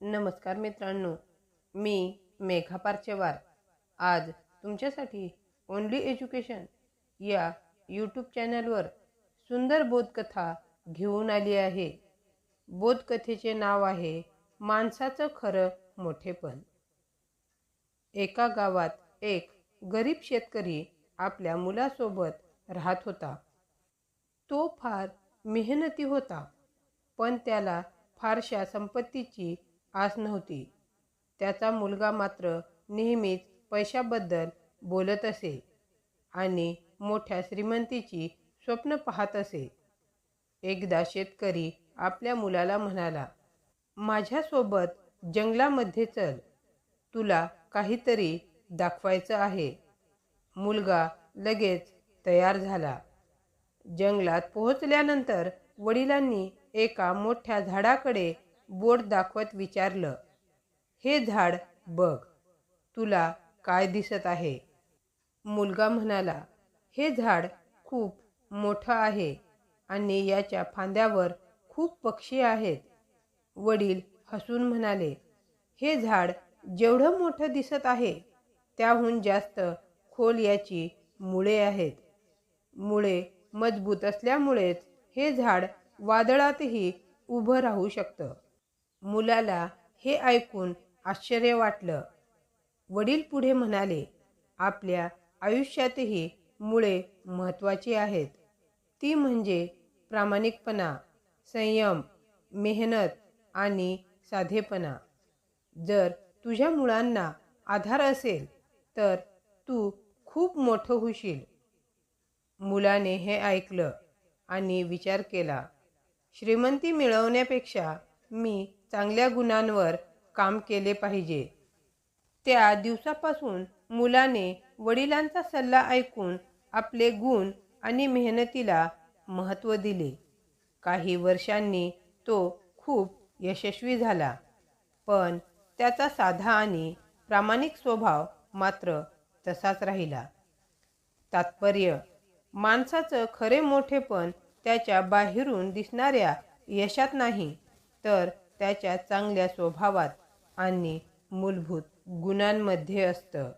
नमस्कार मित्रांनो मी मेघा पारचेवार. आज तुमच्यासाठी ओनली एज्युकेशन या यूट्यूब चॅनलवर सुंदर बोधकथा घेऊन आली आहे. बोधकथेचे नाव आहे माणसाचं खरं मोठेपण. एका गावात एक गरीब शेतकरी आपल्या मुलासोबत राहत होता. तो फार मेहनती होता पण त्याला फारशा संपत्तीची आस नव्हती. त्याचा मुलगा मात्र नेहमीच पैशाबद्दल बोलत असे आणि मोठ्या श्रीमंतीची स्वप्न पाहत असे. एकदा शेतकरी आपल्या मुलाला म्हणाला माझ्यासोबत जंगलामध्ये चल तुला काहीतरी दाखवायचं आहे. मुलगा लगेच तयार झाला. जंगलात पोहोचल्यानंतर वडिलांनी एका मोठ्या झाडाकडे बोट दाखवत विचारलं हे झाड बघ तुला काय दिसत आहे? मुलगा म्हणाला हे झाड खूप मोठं आहे आणि याच्या फांद्यावर खूप पक्षी आहेत. वडील हसून म्हणाले हे झाड जेवढं मोठं दिसत आहे त्याहून जास्त खोल याची मुळे आहेत. मुळे मजबूत असल्यामुळेच हे झाड वादळातही उभं राहू शकतं. मुलाला हे ऐकून आश्चर्य वाटलं. वडील पुढे म्हणाले आपल्या आयुष्यातही मुळे महत्त्वाची आहेत. ती म्हणजे प्रामाणिकपणा संयम मेहनत आणि साधेपणा. जर तुझ्या मुलांना आधार असेल तर तू खूप मोठं होशील. मुलाने हे ऐकलं आणि विचार केला श्रीमंती मिळवण्यापेक्षा मी चांगल्या गुणांवर काम केले पाहिजे. त्या दिवसापासून मुलाने वडिलांचा सल्ला ऐकून आपले गुण आणि मेहनतीला महत्त्व दिले. काही वर्षांनी तो खूप यशस्वी झाला. पण त्याचा साधा आणि प्रामाणिक स्वभाव मात्र तसाच राहिला. तात्पर्य माणसाचं खरे मोठेपण त्याच्या बाहेरून दिसणाऱ्या यशात नाही तर त्याच्या चांगल्या स्वभावात आणि मूलभूत गुणांमध्ये असतं.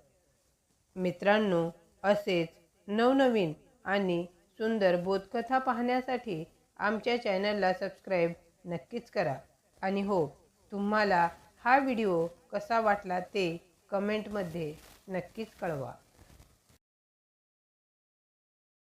मित्रांनो असेच नवनवीन आणि सुंदर बोधकथा पाहण्यासाठी आमच्या चॅनलला सबस्क्राईब नक्कीच करा. आणि हो तुम्हाला हा व्हिडिओ कसा वाटला ते कमेंटमध्ये नक्कीच कळवा.